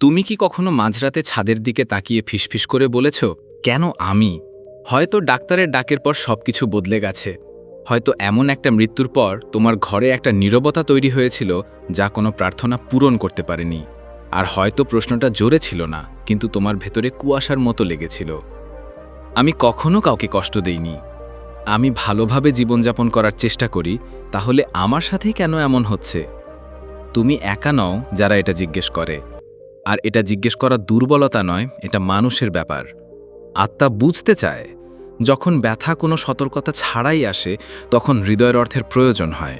তুমি কি কখনো মাঝরাতে ছাদের দিকে তাকিয়ে ফিসফিস করে বলেছ, কেন আমি? হয়তো ডাক্তারের ডাকের পর সবকিছু বদলে গেছে। হয়তো এমন একটা মৃত্যুর পর তোমার ঘরে একটা নীরবতা তৈরি হয়েছিল, যা কোনো প্রার্থনা পূরণ করতে পারেনি। আর হয়তো প্রশ্নটা জোরে ছিল না, কিন্তু তোমার ভেতরে কুয়াশার মতো লেগেছিল। আমি কখনো কাউকে কষ্ট দেইনি। আমি ভালোভাবে জীবনযাপন করার চেষ্টা করি, তাহলে আমার সাথেই কেন এমন হচ্ছে? তুমি একা নও যারা এটা জিজ্ঞেস করে। আর এটা জিজ্ঞেস করা দুর্বলতা নয়, এটা মানুষের ব্যাপার। আত্মা বুঝতে চায়, যখন ব্যথা কোনো সতর্কতা ছাড়াই আসে, তখন হৃদয়ের অর্থের প্রয়োজন হয়।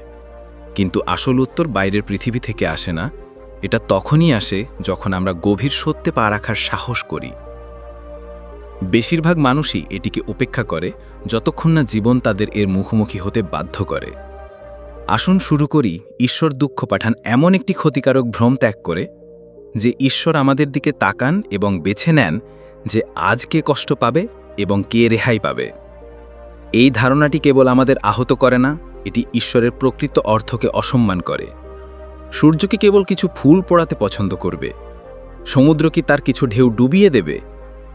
কিন্তু আসল উত্তর বাইরের পৃথিবী থেকে আসে না, এটা তখনই আসে যখন আমরা গভীর সত্যে পা রাখার সাহস করি। বেশিরভাগ মানুষই এটিকে উপেক্ষা করে, যতক্ষণ না জীবন তাদের এর মুখোমুখি হতে বাধ্য করে। আসুন শুরু করি, ঈশ্বর দুঃখ পাঠান এমন একটি ক্ষতিকারক ভ্রম ত্যাগ করে যে ঈশ্বর আমাদের দিকে তাকান এবং বেছে নেন যে আজ কে কষ্ট পাবে এবং কে রেহাই পাবে। এই ধারণাটি কেবল আমাদের আহত করে না, এটি ঈশ্বরের প্রকৃত অর্থকে অসম্মান করে। সূর্যকে কেবল কিছু ফুল পড়াতে পছন্দ করবে। সমুদ্র কি তার কিছু ঢেউ ডুবিয়ে দেবে?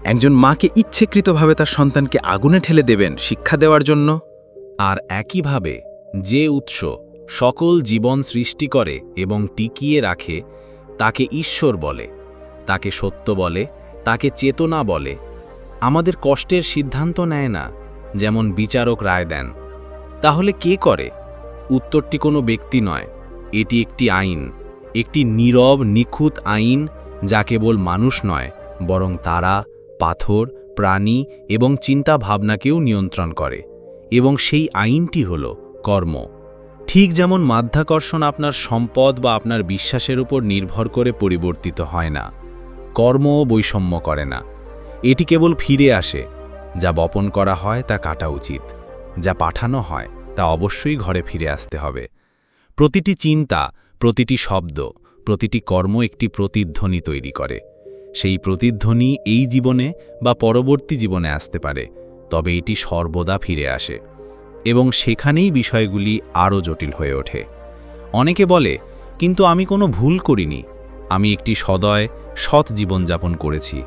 একজন মাকে ইচ্ছেকৃতভাবে তার সন্তানকে আগুনে ঠেলে দেবেন শিক্ষা দেওয়ার জন্য? আর একইভাবে যে উৎস সকল জীবন সৃষ্টি করে এবং টিকিয়ে রাখে তাকে ঈশ্বর বলে, তাকে সত্য বলে, তাকে চেতনা বলে। আমাদের কষ্টের সিদ্ধান্ত নেয় না, যেমন বিচারক রায় দেন। তাহলে কে করে? উত্তরটি কোনো ব্যক্তি নয়, এটি একটি আইন, একটি নীরব, নিখুঁত আইন যা কেবল মানুষ নয়, বরং তারা, পাথর, প্রাণী এবং চিন্তা ভাবনাকেও নিয়ন্ত্রণ করে। এবং সেই আইনটি হল কর্ম। ঠিক যেমন মাধ্যাকর্ষণ আপনার সম্পদ বা আপনার বিশ্বাসের উপর নির্ভর করে পরিবর্তিত হয় না, কর্মও বৈষম্য করে না। এটি কেবল ফিরে আসে, যা বপন করা হয় তা কাটা উচিত, যা পাঠানো হয় তা অবশ্যই ঘরে ফিরে আসতে হবে। প্রতিটি চিন্তা, প্রতিটি শব্দ, প্রতিটি কর্ম একটি প্রতিধ্বনি তৈরি করে। সেই প্রতিধ্বনি এই জীবনে বা পরবর্তী জীবনে আসতে পারে, তবে এটি সর্বদা ফিরে আসে। এবং সেখানেই বিষয়গুলি আরও জটিল হয়ে ওঠে। অনেকে বলে, কিন্তু আমি কোনো ভুল করিনি। আমি একটি সদয়, সৎ জীবনযাপন করেছি।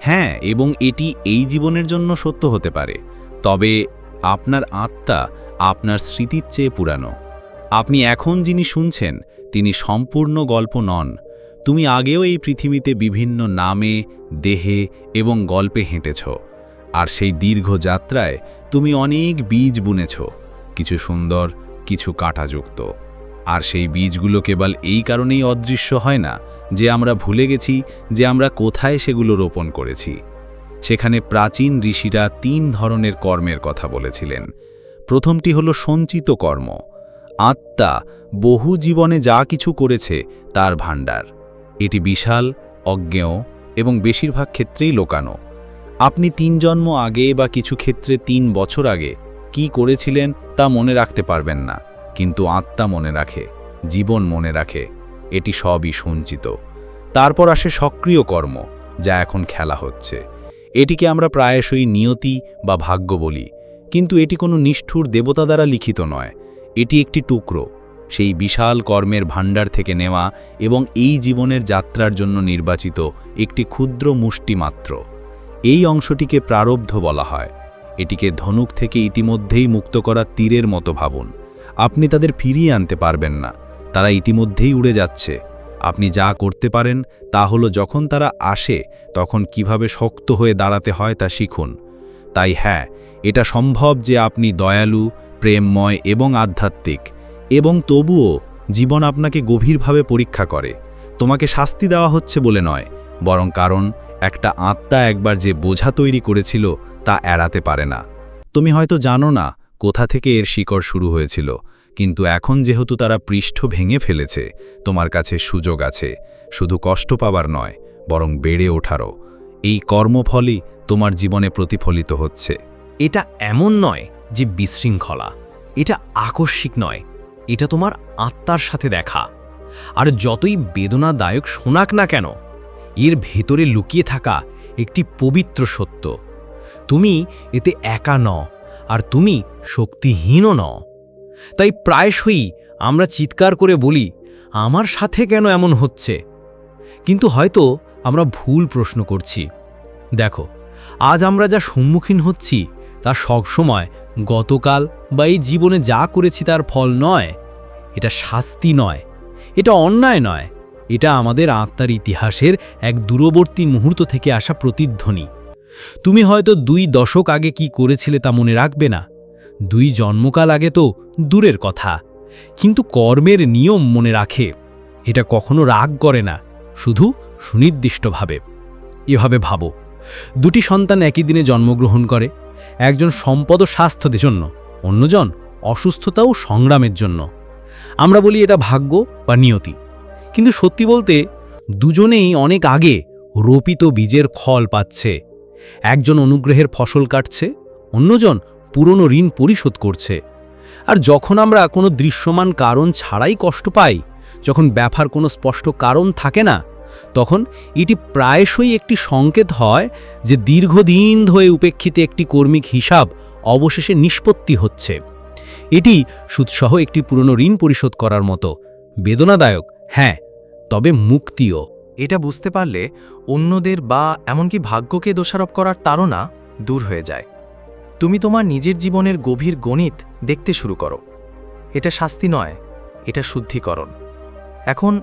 হ্যাঁ এবং এটি এই জীবনের জন্য সত্য হতে পারে। তবে আপনার আত্মা আপনার স্মৃতির চেয়ে পুরানো। আপনি এখন যিনি শুনছেন, তিনি সম্পূর্ণ গল্প নন। তুমি আগেও এই পৃথিবীতে বিভিন্ন নামে, দেহে এবং গল্পে হেঁটেছ। আর সেই দীর্ঘ যাত্রায় তুমি অনেক বীজ বুনেছ, কিছু সুন্দর, কিছু কাঁটাযুক্ত। আর সেই বীজগুলো কেবল এই কারণেই অদৃশ্য হয় না, যে আমরা ভুলে গেছি যে আমরা কোথায় সেগুলো রোপণ করেছি। সেখানে প্রাচীন ঋষিরা তিন ধরনের কর্মের কথা বলেছিলেন। প্রথমটি হল সঞ্চিত কর্ম। আত্মা বহু জীবনে যা কিছু করেছে তার ভাণ্ডার। এটি বিশাল, অজ্ঞেয় এবং বেশিরভাগ ক্ষেত্রেই লোকানো। আপনি তিন জন্ম আগে বা কিছু ক্ষেত্রে তিন বছর আগে কি করেছিলেন তা মনে রাখতে পারবেন না, কিন্তু আত্মা মনে রাখে, জীবন মনে রাখে, এটি সবই সঞ্চিত। তারপর আসে সক্রিয় কর্ম, যা এখন খেলা হচ্ছে। এটিকে আমরা প্রায়শই নিয়তি বা ভাগ্য বলি, কিন্তু এটি কোনো নিষ্ঠুর দেবতা দ্বারা লিখিত নয়, এটি একটি টুকরো, সেই বিশাল কর্মের ভাণ্ডার থেকে নেওয়া এবং এই জীবনের যাত্রার জন্য নির্বাচিত একটি ক্ষুদ্র মুষ্টি মাত্র এই অংশটিকে প্রারব্ধ বলা হয়। এটিকে ধনুক থেকে ইতিমধ্যেই মুক্ত করা তীরের মতো ভাবুন। আপনি তাদের ফিরিয়ে আনতে পারবেন না। তারা ইতিমধ্যেই উড়ে যাচ্ছে। আপনি যা করতে পারেন তা হলো যখন তারা আসে, তখন কীভাবে শক্ত হয়ে দাঁড়াতে হয় তা শিখুন। তাই হ্যাঁ এটা সম্ভব যে আপনি দয়ালু, প্রেমময় এবং আধ্যাত্মিক। এবং তবুও জীবন আপনাকে গভীরভাবে পরীক্ষা করে। তোমাকে শাস্তি দেওয়া হচ্ছে বলে নয়, বরং কারণ একটা আত্মা একবার যে বোঝা তৈরি করেছিল তা এড়াতে পারে না। তুমি হয়তো জানো না কোথা থেকে এর শিকড় শুরু হয়েছিল, কিন্তু এখন যেহেতু তারা পৃষ্ঠ ভেঙে ফেলেছে, তোমার কাছে সুযোগ আছে। শুধু কষ্ট পাবার নয়, বরং বেড়ে ওঠারও। এই কর্মফলই তোমার জীবনে প্রতিফলিত হচ্ছে। এটা এমন নয় যে বিশৃঙ্খলা। এটা আকস্মিক নয়। এটা তোমার আত্মার সাথে দেখা। আর যতই বেদনাদায়ক শোনাক না কেন এর ভেতরে লুকিয়ে থাকা একটি পবিত্র সত্য। তুমি এতে একা ন আর তুমি শক্তিহীনও ন তাই প্রায়শই আমরা চিৎকার করে বলি, আমার সাথে কেন এমন হচ্ছে? কিন্তু হয়তো আমরা ভুল প্রশ্ন করছি। দেখো, আজ আমরা যা সম্মুখীন হচ্ছি তা সবসময় গতকাল বা এই জীবনে যা করেছি তার ফল নয়। এটা শাস্তি নয়, এটা অন্যায় নয়। এটা আমাদের আত্মার ইতিহাসের এক দূরবর্তী মুহূর্ত থেকে আসা প্রতিধ্বনি। তুমি হয়তো দুই দশক আগে কি করেছিলে তা মনে রাখবে না। দুই জন্মকাল আগে তো দূরের কথা। কিন্তু কর্মের নিয়ম মনে রাখে। এটা কখনো রাগ করে না, শুধু সুনির্দিষ্টভাবে। এভাবে ভাবো, দুটি সন্তান একই দিনে জন্মগ্রহণ করে, একজন সম্পদ ও স্বাস্থ্যদের জন্য, অন্যজন অসুস্থতা ও সংগ্রামের জন্য। আমরা বলি এটা ভাগ্য বা নিয়তি। কিন্তু সত্যি বলতে, দুজনেই অনেক আগে রোপিত বীজের খল পাচ্ছে। একজন অনুগ্রহের ফসল কাটছে, অন্যজন পুরনো ঋণ পরিশোধ করছে। আর যখন আমরা কোনো দৃশ্যমান কারণ ছাড়াই কষ্ট পাই, যখন ব্যাপার কোনো স্পষ্ট কারণ থাকে না, তখন এটি প্রায়শই একটি সংকেত হয় যে দীর্ঘদিন ধরে উপেক্ষিত একটি কর্মিক হিসাব অবশেষে নিষ্পত্তি হচ্ছে। এটি সুদসহ একটি পুরনো ঋণ পরিশোধ করার মতো। বেদনাদায়ক হ্যাঁ। তবে মুক্তিও। এটা বুঝতে পারলে অন্যদের বা এমনকি ভাগ্যকে দোষারোপ করার তাড়না দূর হয়ে যায়। তুমি তোমার নিজের জীবনের গভীর গণিত দেখতে শুরু করো। এটা শাস্তি নয়, এটা শুদ্ধিকরণ। এখন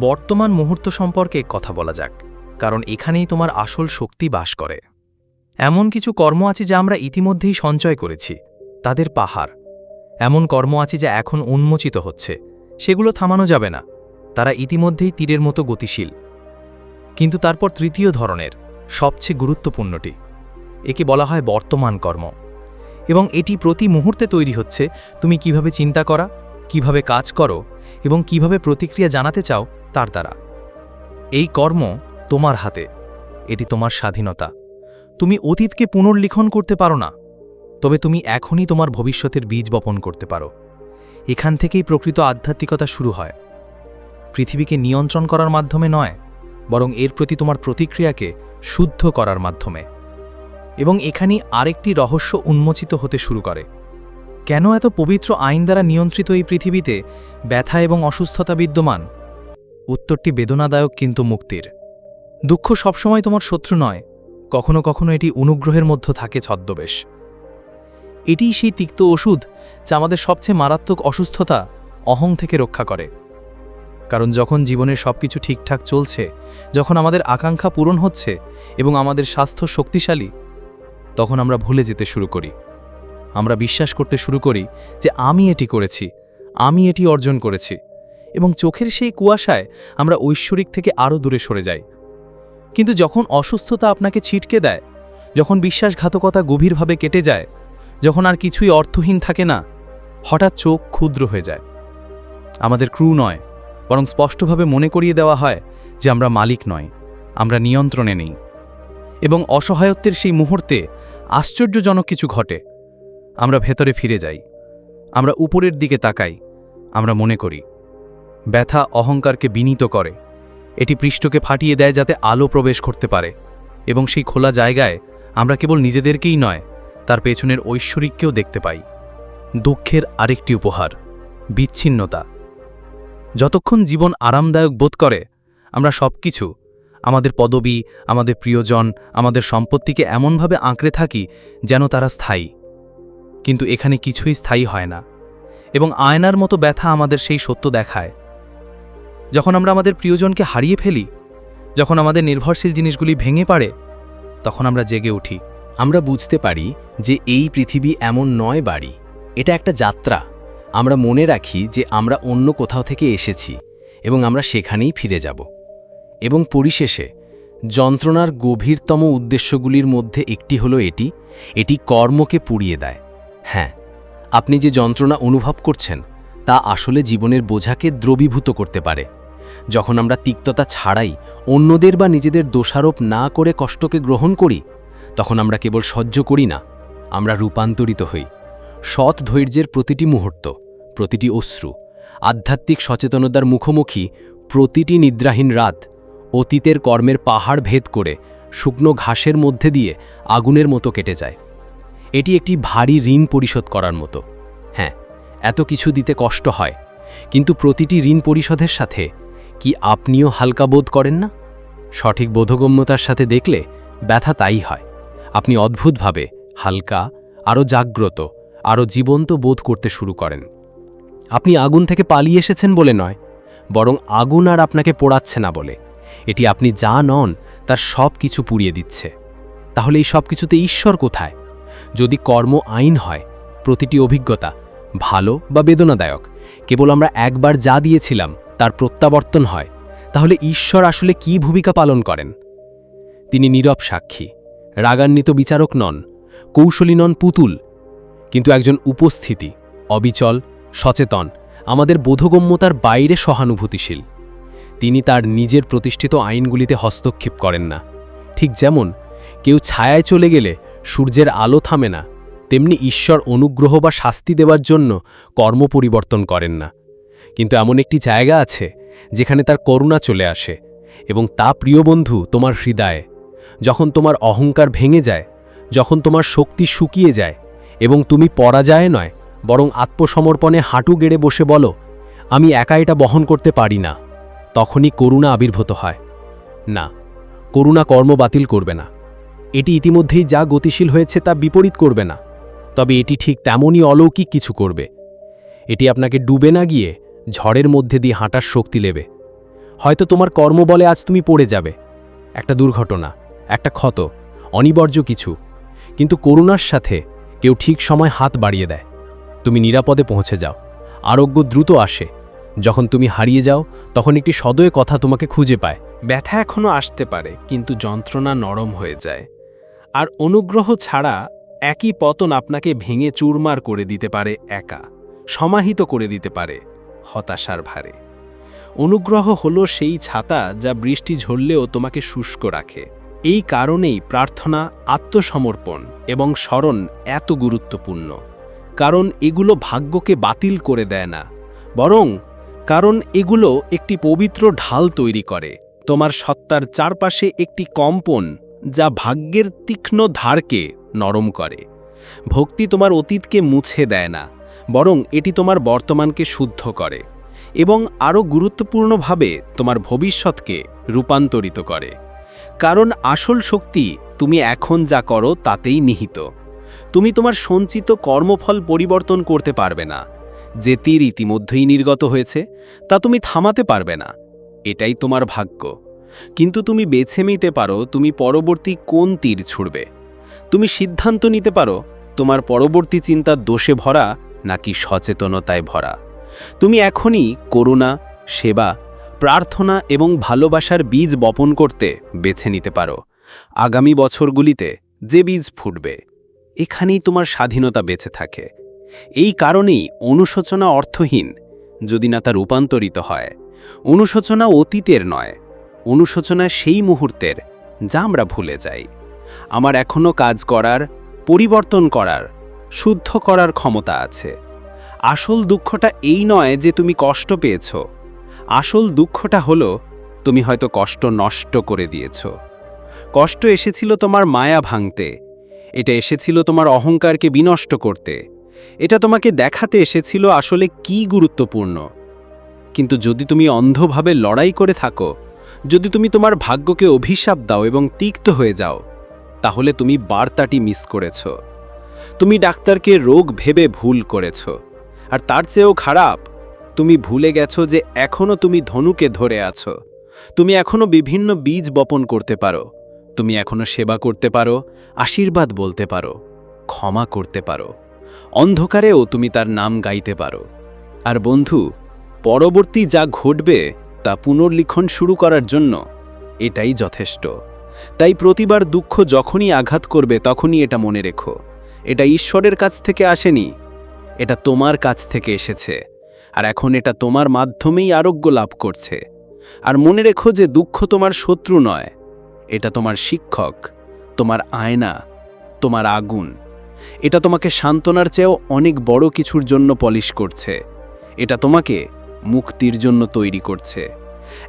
বর্তমান মুহূর্ত সম্পর্কে কথা বলা যাক, কারণ এখানেই তোমার আসল শক্তি বাস করে। এমন কিছু কর্ম আছে যা আমরা ইতিমধ্যেই সঞ্চয় করেছি, তাদের পাহাড়। এমন কর্ম আছে যা এখন উন্মোচিত হচ্ছে, সেগুলো থামানো যাবে না। তারা ইতিমধ্যেই তীরের মতো গতিশীল। কিন্তু তারপর তৃতীয় ধরনের, সবচেয়ে গুরুত্বপূর্ণটি। একে বলা হয় বর্তমান কর্ম। এবং এটি প্রতি মুহূর্তে তৈরি হচ্ছে, তুমি কীভাবে চিন্তা করা, কীভাবে কাজ করো, এবং কীভাবে প্রতিক্রিয়া জানাতে চাও, তার দ্বারা। এই কর্ম তোমার হাতে। এটি তোমার স্বাধীনতা। তুমি অতীতকে পুনর্লিখন করতে পারো না। তবে তুমি এখনই তোমার ভবিষ্যতের বীজ বপন করতে পারো। এখান থেকেই প্রকৃত আধ্যাত্মিকতা শুরু হয়। পৃথিবীকে নিয়ন্ত্রণ করার মাধ্যমে নয়, বরং এর প্রতি তোমার প্রতিক্রিয়াকে শুদ্ধ করার মাধ্যমে। এবং এখানেই আরেকটি রহস্য উন্মোচিত হতে শুরু করে। কেন এত পবিত্র আইন দ্বারা নিয়ন্ত্রিত এই পৃথিবীতে ব্যথা এবং অসুস্থতা বিদ্যমান? উত্তরটি বেদনাদায়ক কিন্তু মুক্তির। দুঃখ সবসময় তোমার শত্রু নয়, কখনো কখনো এটি অনুগ্রহের মধ্য থাকে ছদ্মবেশ। এটিই সেই তিক্ত ওষুধ যা আমাদের সবচেয়ে মারাত্মক অসুস্থতা, অহং থেকে রক্ষা করে। কারণ যখন জীবনের সবকিছু ঠিকঠাক চলছে, যখন আমাদের আকাঙ্ক্ষা পূরণ হচ্ছে এবং আমাদের স্বাস্থ্য শক্তিশালী, তখন আমরা ভুলে যেতে শুরু করি। আমরা বিশ্বাস করতে শুরু করি যে আমি এটি করেছি, আমি এটি অর্জন করেছি এবং চোখের সেই কুয়াশায় আমরা ঐশ্বরিক থেকে আরও দূরে সরে যাই। কিন্তু যখন অসুস্থতা আপনাকে ছিটকে দেয়, যখন বিশ্বাসঘাতকতা গভীরভাবে কেটে যায়, যখন আর কিছুই অর্থহীন থাকে না, হঠাৎ চোখ ক্ষুদ্র হয়ে যায়। আমাদের ক্রু নয় বরং স্পষ্টভাবে মনে করিয়ে দেওয়া হয় যে আমরা মালিক নয়, আমরা নিয়ন্ত্রণে নেই। এবং অসহায়ত্বের সেই মুহূর্তে আশ্চর্যজনক কিছু ঘটে। আমরা ভেতরে ফিরে যাই, আমরা উপরের দিকে তাকাই, আমরা মনে করি, ব্যথা অহংকারকে বিনীত করে, এটি পৃষ্ঠকে ফাটিয়ে দেয় যাতে আলো প্রবেশ করতে পারে, এবং সেই খোলা জায়গায় আমরা কেবল নিজেদেরকেই নয়, তার পেছনের ঐশ্বরিককেও দেখতে পাই। দুঃখের আরেকটি উপহার, বিচ্ছিন্নতা। যতক্ষণ জীবন আরামদায়ক বোধ করে, আমরা সব কিছু আমাদের পদবি, আমাদের প্রিয়জন, আমাদের সম্পত্তিকে এমনভাবে আঁকড়ে থাকি যেন তারা স্থায়ী। কিন্তু এখানে কিছুই স্থায়ী হয় না এবং আয়নার মতো ব্যথা আমাদের সেই সত্য দেখায়। যখন আমরা আমাদের প্রিয়জনকে হারিয়ে ফেলি, যখন আমাদের নির্ভরশীল জিনিসগুলি ভেঙে পারে তখন আমরা জেগে উঠি। আমরা বুঝতে পারি যে এই পৃথিবী এমন নয় বাড়ি, এটা একটা যাত্রা। আমরা মনে রাখি যে আমরা অন্য কোথাও থেকে এসেছি এবং আমরা সেখানেই ফিরে যাব। এবং পরিশেষে, যন্ত্রণার গভীরতম উদ্দেশ্যগুলির মধ্যে একটি হলো এটি এটি কর্মকে পুড়িয়ে দেয়। হ্যাঁ আপনি যে যন্ত্রণা অনুভব করছেন, তা আসলে জীবনের বোঝাকে দ্রবীভূত করতে পারে। যখন আমরা তিক্ততা ছাড়াই অন্যদের বা নিজেদের দোষারোপ না করে কষ্টকে গ্রহণ করি, তখন আমরা কেবল সহ্য করি না, আমরা রূপান্তরিত হই। সৎ ধৈর্যের প্রতিটি মুহূর্ত। প্রতিটি অশ্রু, আধ্যাত্মিক সচেতনতার মুখোমুখি প্রতিটি নিদ্রাহীন রাত অতীতের কর্মের পাহাড় ভেদ করে শুকনো ঘাসের মধ্যে দিয়ে আগুনের মতো কেটে যায়। এটি একটি ভারী ঋণ পরিশোধ করার মতো। হ্যাঁ এত কিছু দিতে কষ্ট হয়, কিন্তু প্রতিটি ঋণ পরিশোধের সাথে কি আপনিও হালকা বোধ করেন না? সঠিক বোধগম্যতার সাথে দেখলে ব্যথা তাই হয়। আপনি অদ্ভুতভাবে হালকা, আরও জাগ্রত, আরও জীবন্ত বোধ করতে শুরু করেন। আপনি আগুন থেকে পালিয়ে এসেছেন বলে নয়, বরং আগুন আর আপনাকে পোড়াচ্ছে না বলে। এটি আপনি যা নন, তার সব কিছু পুড়িয়ে দিচ্ছে। তাহলে এই সব কিছুতে ঈশ্বর কোথায়? যদি কর্ম আইন হয়, প্রতিটি অভিজ্ঞতা ভালো বা বেদনাদায়ক, কেবল আমরা একবার যা দিয়েছিলাম, তার প্রত্যাবর্তন হয়, তাহলে ঈশ্বর আসলে কি ভূমিকা পালন করেন? তিনি নীরব সাক্ষী, রাগান্বিত বিচারক নন, কৌশলী নন পুতুল, কিন্তু একজন উপস্থিতি, অবিচল সচেতন, আমাদের বোধগম্যতার বাইরে সহানুভূতিশীল। তিনি তার নিজের প্রতিষ্ঠিত আইনগুলিতে হস্তক্ষেপ করেন না। ঠিক যেমন, কেউ ছায়ায় চলে গেলে সূর্যের আলো থামে না, তেমনি ঈশ্বর অনুগ্রহ বা শাস্তি দেওয়ার জন্য কর্ম পরিবর্তন করেন না। কিন্তু এমন একটি জায়গা আছে, যেখানে তার করুণা চলে আসে এবং তা, প্রিয় বন্ধু, তোমার হৃদয়ে। যখন তোমার অহংকার ভেঙে যায়, যখন তোমার শক্তি শুকিয়ে যায় এবং তুমি পরাজয় নয় বরং আত্মসমর্পণে হাঁটু গেড়ে বসে বলো, আমি একা এটা বহন করতে পারি না। তখনই করুণা আবির্ভূত হয়। না, করুণা কর্ম বাতিল করবে না। এটি ইতিমধ্যেই যা গতিশীল হয়েছে তা বিপরীত করবে না। তবে এটি ঠিক তেমনই অলৌকিক কিছু করবে। এটি আপনাকে ডুবে না গিয়ে ঝড়ের মধ্যে দিয়ে হাঁটার শক্তি নেবে। হয়তো তোমার কর্ম বলে আজ তুমি পড়ে যাবে। একটা দুর্ঘটনা, একটা ক্ষত, অনিবার্য কিছু। কিন্তু করুণার সাথে কেউ ঠিক সময় হাত বাড়িয়ে দেয়। তুমি নিরাপদে পৌঁছে যাও। আরোগ্য দ্রুত আসে। যখন তুমি হারিয়ে যাও, তখন একটি সদয় কথা তোমাকে খুঁজে পায়। ব্যথা এখনও আসতে পারে, কিন্তু যন্ত্রণা নরম হয়ে যায়। আর অনুগ্রহ ছাড়া একই পতন আপনাকে ভেঙে চুরমার করে দিতে পারে একা, সমাহিত করে দিতে পারে হতাশার ভারে। অনুগ্রহ হলো সেই ছাতা যা বৃষ্টি ঝরলেও তোমাকে শুষ্ক রাখে। এই কারণেই প্রার্থনা, আত্মসমর্পণ এবং স্মরণ এত গুরুত্বপূর্ণ। কারণ এগুলো ভাগ্যকে বাতিল করে দেয় না, বরং কারণ এগুলো একটি পবিত্র ঢাল তৈরি করে। তোমার সত্তার চারপাশে একটি কম্পন যা ভাগ্যের তীক্ষ্ণ ধারকে নরম করে। ভক্তি তোমার অতীতকে মুছে দেয় না, বরং এটি তোমার বর্তমানকে শুদ্ধ করে এবং আরও গুরুত্বপূর্ণভাবে তোমার ভবিষ্যৎকে রূপান্তরিত করে। কারণ আসল শক্তি তুমি এখন যা করো তাতেই নিহিত। তুমি তোমার সঞ্চিত কর্মফল পরিবর্তন করতে পারবে না। যে তীর ইতিমধ্যেই নির্গত হয়েছে, তা তুমি থামাতে পারবে না। এটাই তোমার ভাগ্য। কিন্তু তুমি বেছে নিতে পারো তুমি পরবর্তী কোন তীর ছুড়বে। তুমি সিদ্ধান্ত নিতে পারো তোমার পরবর্তী চিন্তা দোষে ভরা নাকি সচেতনতায় ভরা। তুমি এখনই করুণা, সেবা, প্রার্থনা এবং ভালোবাসার বীজ বপন করতে বেছে নিতে পারো। আগামী বছরগুলিতে যে বীজ ফুটবে। এখানেই তোমার স্বাধীনতা বেঁচে থাকে। এই কারণেই অনুশোচনা অর্থহীন, যদি না তা রূপান্তরিত হয়। অনুশোচনা অতীতের নয়, অনুশোচনা সেই মুহূর্তের, যা আমরা ভুলে যাই। আমার এখনও কাজ করার, পরিবর্তন করার, শুদ্ধ করার ক্ষমতা আছে। আসল দুঃখটা এই নয় যে তুমি কষ্ট পেয়েছ। আসল দুঃখটা হলো, তুমি হয়তো কষ্ট নষ্ট করে দিয়েছ। কষ্ট এসেছিল তোমার মায়া ভাঙতে এটা এসেছিল তোমার অহংকারকে বিনষ্ট করতে। এটা তোমাকে দেখাতে এসেছিল আসলে কি গুরুত্বপূর্ণ। কিন্তু যদি তুমি অন্ধভাবে লড়াই করে থাকো, যদি তুমি তোমার ভাগ্যকে অভিশাপ দাও এবং তিক্ত হয়ে যাও, তাহলে তুমি বার্তাটি মিস করেছ। তুমি ডাক্তারকে রোগ ভেবে ভুল করেছ, আর তার চেয়েও খারাপ, তুমি ভুলে গেছো যে এখনও তুমি ধনুকে ধরে আছো। তুমি এখনও বিভিন্ন বীজ বপন করতে পারো। তুমি এখনও সেবা করতে পারো, আশীর্বাদ বলতে পারো, ক্ষমা করতে পারো। অন্ধকারেও তুমি তার নাম গাইতে পারো। আর বন্ধু, পরবর্তী যা ঘটবে তা পুনর্লিখন শুরু করার জন্য এটাই যথেষ্ট। তাই প্রতিবার দুঃখ যখনই আঘাত করবে তখনই এটা মনে রেখো। এটা ঈশ্বরের কাছ থেকে আসেনি, এটা তোমার কাছ থেকে এসেছে। আর এখন এটা তোমার মাধ্যমেই আরোগ্য লাভ করছে। আর মনে রেখো যে দুঃখ তোমার শত্রু নয় এটা তোমার শিক্ষক, তোমার আয়না, তোমার আগুন। এটা তোমাকে সান্ত্বনার চেয়েও অনেক বড় কিছুর জন্য পলিশ করছে। এটা তোমাকে মুক্তির জন্য তৈরি করছে।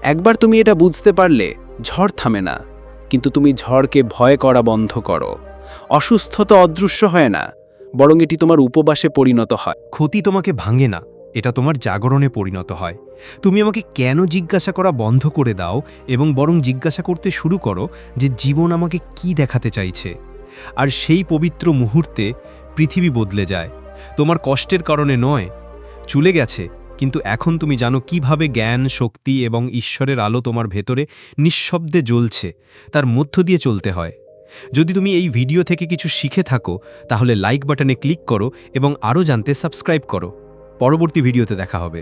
একবার তুমি এটা বুঝতে পারলে ঝড় থামে না, কিন্তু তুমি ঝড়কে ভয় করা বন্ধ করো। অসুস্থতা অদৃশ্য হয় না, বরং এটি তোমার উপবাসে পরিণত হয়। ক্ষতি তোমাকে ভাঙে না। এটা তোমার জাগরণে পরিণত হয়। তুমি আমাকে কেন জিজ্ঞাসা করা বন্ধ করে দাও এবং বরং জিজ্ঞাসা করতে শুরু করো যে জীবন আমাকে কি দেখাতে চাইছে। আর সেই পবিত্র মুহূর্তে পৃথিবী বদলে যায়। তোমার কষ্টের কারণে নয়, চলে গেছে, কিন্তু এখন তুমি জানো কীভাবে জ্ঞান, শক্তি এবং ঈশ্বরের আলো তোমার ভেতরে নিঃশব্দে জ্বলছে, তার মধ্য দিয়ে চলতে হয়। যদি তুমি এই ভিডিও থেকে কিছু শিখে থাকো, তাহলে লাইক বাটনে ক্লিক করো এবং আরও জানতে সাবস্ক্রাইব করো। পরবর্তী ভিডিওতে দেখা হবে।